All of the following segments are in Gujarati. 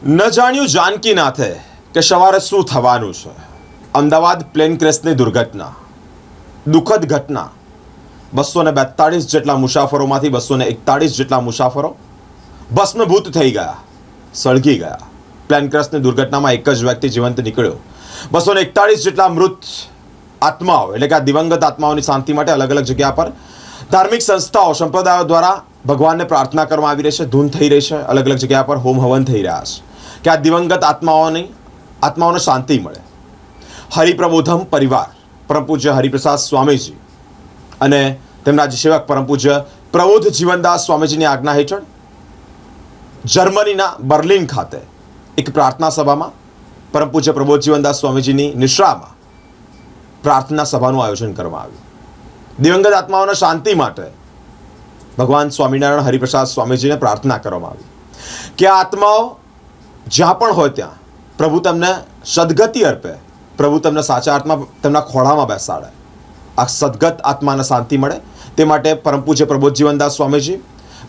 ન જાણ્યું જાનકી નાથે કે સવારે શું થવાનું છે. અમદાવાદ પ્લેન ક્રેશની દુર્ઘટના, દુઃખદ ઘટના બસો ને બેતાળીસ જેટલા મુસાફરોમાંથી બસો ને એકતાળીસ જેટલા મુસાફરો ભસ્મભૂત થઈ ગયા, સળગી ગયા. પ્લેન ક્રેશની દુર્ઘટનામાં એક જ વ્યક્તિ જીવંત નીકળ્યો. બસો ને એકતાળીસ જેટલા મૃત આત્માઓ, એટલે કે આ દિવંગત આત્માઓની શાંતિ માટે અલગ અલગ જગ્યા પર ધાર્મિક સંસ્થાઓ, સંપ્રદાયો દ્વારા ભગવાનને પ્રાર્થના કરવામાં આવી રહી છે, ધૂન થઈ રહી છે, અલગ અલગ જગ્યા પર હોમ હવન થઈ રહ્યા છે. કે આ દિવંગત આત્માઓની, આત્માઓને શાંતિ મળે. હરિપ્રબોધમ પરિવાર પરમ પૂજ્ય હરિપ્રસાદ સ્વામીજી અને તેમના જે સેવક પરમ પૂજ્ય પ્રબોધ જીવનદાસ સ્વામીજીની આજ્ઞા હેઠળ જર્મનીના બર્લિન ખાતે એક પ્રાર્થના સભામાં પરમ પૂજ્ય પ્રબોધ જીવનદાસ સ્વામીજીની નિશ્રામાં પ્રાર્થના સભાનું આયોજન કરવામાં આવ્યું. દિવંગત આત્માઓના શાંતિ માટે ભગવાન સ્વામિનારાયણ હરિપ્રસાદ સ્વામીજીને પ્રાર્થના કરવામાં આવી. કે આત્માઓ જ્યાં પણ હોય ત્યાં, પ્રભુ તમને સદગતિ અર્પે. પ્રભુ તમને સાચા આત્મા તેમના ખોળામાં બેસાડે. આ સદગત આત્માને શાંતિ મળે. તે માટે પરમ પૂજ્ય પ્રબોધ જીવનદાસ સ્વામીજી,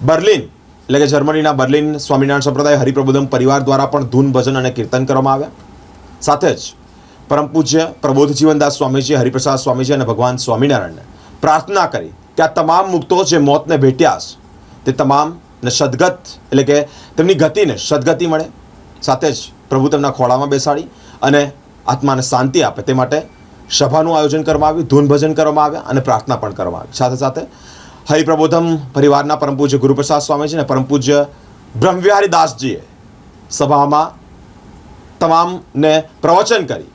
બર્લિન, એટલે કે જર્મનીના બર્લિન સ્વામિનારાયણ સંપ્રદાય હરિપ્રબોધમ પરિવાર દ્વારા પણ ધૂન, ભજન અને કીર્તન કરવામાં આવ્યા. સાથે જ પરમ પૂજ્ય પ્રબોધ જીવનદાસ સ્વામીજી, હરિપ્રસાદ સ્વામીજી અને ભગવાન સ્વામિનારાયણને પ્રાર્થના કરી કે આ તમામ મુક્તો જે મોતને ભેટ્યા છે, તે તમામને સદગત, એટલે કે તેમની ગતિને સદગતિ મળે. સાથે જ પ્રભુ તેમના ખોળામાં બેસાડી અને આત્માને શાંતિ આપે. તે માટે સભાનું આયોજન કરવામાં આવ્યું, ધૂન ભજન કરવામાં આવ્યા અને પ્રાર્થના પણ કરવામાં આવી. સાથે સાથે હરિપ્રબોધમ પરિવારના પરમ પૂજ્ય ગુરુપ્રસાદ સ્વામીજી અને પરમ પૂજ્ય બ્રહ્મવિહારી દાસજીએ સભામાં તમામને પ્રવચન કરી.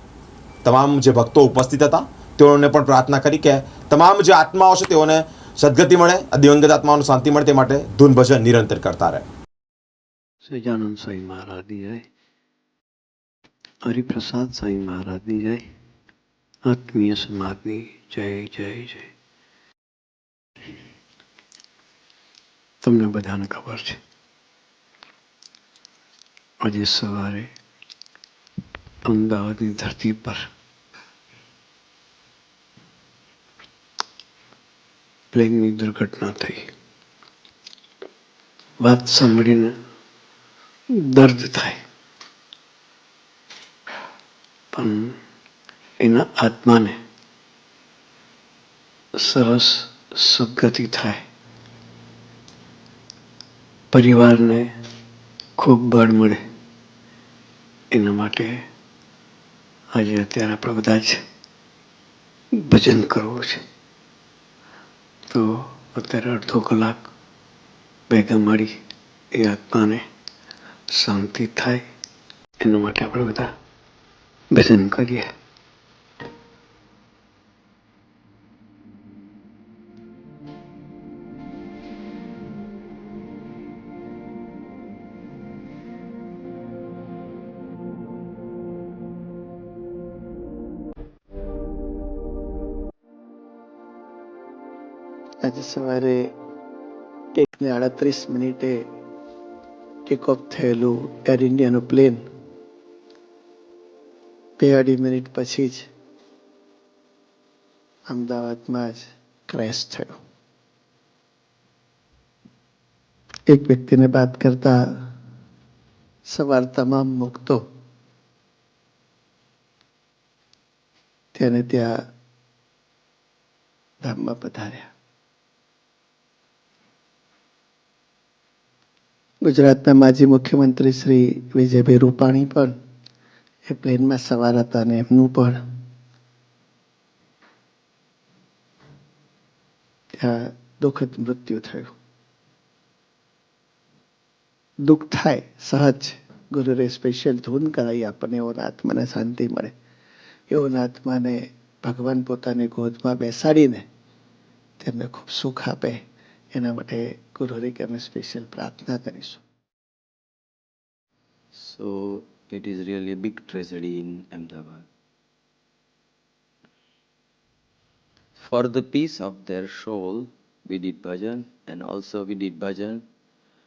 તમામ જે ભક્તો ઉપસ્થિત હતા, તેઓને પણ પ્રાર્થના કરી કે તમામ જે આત્માઓ છે તેઓને સદગતિ મળે દિવંગત આત્માઓને શાંતિ મળે, તે માટે ધૂન ભજન નિરંતર કરતા રહે. સજાનંદ સ્વામી મહારાજની જય હરિપ્રસાદ સ્વામી મહારાજની જય આત્મીય સમાજની જય જય જય તમને બધાને ખબર છે, આજે સવારે અમદાવાદની ધરતી પર પ્લેનની દુર્ઘટના થઈ. વાત સાંભળીને દર્દ થાય. પણ એના આત્માને સરસ સદગતિ થાય. પરિવારને ખૂબ બળ મળે. એના માટે આજે અત્યારે આપણે બધા જ ભજન કરવું છે. તો અત્યારે અડધો કલાક ભેગા મળી એ આત્માને શાંતિ થાય? એના માટે આપણે બધા ભજન કરીએ. આજે સવારે એક આડત્રીસ મિનિટે ટેક ઓફ થયેલું એર ઇન્ડિયાનું પ્લેન બે અઢી મિનિટ પછી જ અમદાવાદમાં જ ક્રેશ થયો. એક વ્યક્તિને વાત કરતા સવાર તમામ મુક્તો. તેને ત્યાં ધામમાં પધાર્યા. ગુજરાતના માજી મુખ્યમંત્રી શ્રી વિજયભાઈ રૂપાણી પણ એ પ્લેનમાં સવાર હતા અને એમનું પણ. ત્યાં દુઃખદ મૃત્યુ થયું. દુઃખ થાય, સહજ ગુરુરે સ્પેશિયલ ધૂન કરાવી આપણને એવો આત્માને શાંતિ મળે. એવો આત્માને ભગવાન પોતાની ગોદમાં બેસાડીને તેમને ખૂબ સુખ આપે. એના માટે ગુરુ હરિકે અમે સ્પેશિયલ પ્રાર્થના કરીશું So it is really a big tragedy in Ahmedabad. For the peace of their soul, we did bhajan, and also we did bhajan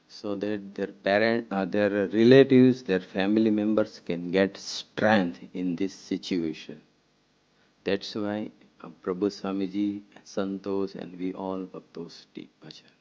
so that their parent, uh, their relatives, their family members can get strength in this situation. That's why uh, Prabhu Swamiji, Santos and we all of those deep bhajans.